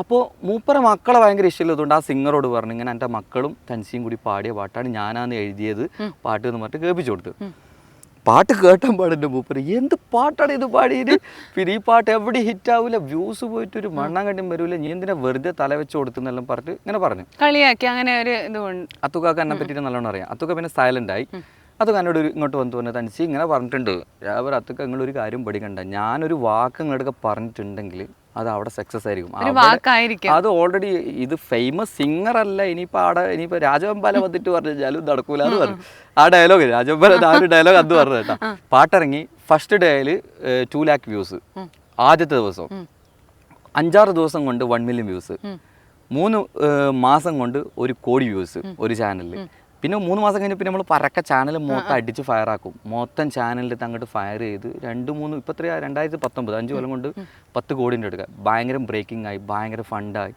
അപ്പോൾ മൂപ്പര മക്കളെ ഭയങ്കര ഇഷ്ടമുള്ളതുകൊണ്ട് ആ സിംഗറോട് പറഞ്ഞു ഇങ്ങനെ എന്റെ മക്കളും തൻസിയും കൂടി പാടിയ പാട്ടാണ് ഞാനാന്ന് എഴുതിയത്. പാട്ട് എന്ന് പറഞ്ഞിട്ട് കേൾപ്പിച്ചു കൊടുത്തു. പാട്ട് കേട്ടാൻ പാടിന്റെ മൂപ്പര്. എന്ത് പാട്ടാണ് ഇത് പാടിയത്? പിന്നെ ഈ പാട്ട് എവിടെ ഹിറ്റ് ആവില്ല വ്യൂസ് പോയിട്ട് ഒരു മണ്ണാൻ കണ്ടും വരൂല. നീ എന്തിനാ വെറുതെ തല വെച്ച് കൊടുത്തെന്നെല്ലാം പറഞ്ഞിട്ട് ഇങ്ങനെ പറഞ്ഞു. കളിയാക്കി അങ്ങനെ ഒരു ഇത് അത്തുക്കാക്ക് എന്നെ പറ്റിയിട്ട് നല്ലോണം അറിയാം. അത്തുക്ക പിന്നെ സൈലന്റ് ആയി. അത് എന്നോട് ഇങ്ങോട്ട് വന്ന് പറഞ്ഞു തനിച്ച് ഇങ്ങനെ പറഞ്ഞിട്ടുണ്ട്. അവർ അത്തുക്ക നിങ്ങളൊരു കാര്യം പഠിക്കണ്ട. ഞാനൊരു വാക്ക് നിങ്ങളുടെ പറഞ്ഞിട്ടുണ്ടെങ്കിൽ അത് അവിടെ സക്സസ് ആയിരിക്കും അവിടെ- അത് ഓൾറെഡി ഇത് ഫേമസ് സിംഗർ അല്ല ഇനിയിപ്പോ ആടെ ഇനിയിപ്പോ രാജവമ്പാല വന്നിട്ട് പറഞ്ഞാലും നടക്കൂല എന്ന് പറഞ്ഞു. ആ ഡയലോഗ് രാജവമ്പാല ആ ഒരു ഡയലോഗ് അത് പറഞ്ഞു കേട്ടോ. പാട്ടിറങ്ങി ഫസ്റ്റ് ഡേയിൽ ടു ലാക്ക് വ്യൂസ് ആദ്യത്തെ ദിവസം. അഞ്ചാറ് ദിവസം കൊണ്ട് വൺ മില്യൺ വ്യൂസ് മൂന്ന് മാസം കൊണ്ട് ഒരു കോടി വ്യൂസ് ഒരു ചാനലിൽ പിന്നെ മൂന്ന് മാസം കഴിഞ്ഞ് പിന്നെ നമ്മൾ പരക്ക ചാനൽ മൊത്തം അടിച്ച് ഫയർ ആക്കും. മൊത്തം ചാനലിൽ അങ്ങോട്ട് ഫയർ ചെയ്ത് രണ്ട് മൂന്ന് ഇപ്പം എത്രയാ? രണ്ടായിരത്തി പത്തൊമ്പത്. അഞ്ച് കൊല്ലം കൊണ്ട് പത്ത് കോടിന്റെ എടുക്കുക ഭയങ്കര ബ്രേക്കിംഗ് ആയി ഭയങ്കര ഫണ്ടായി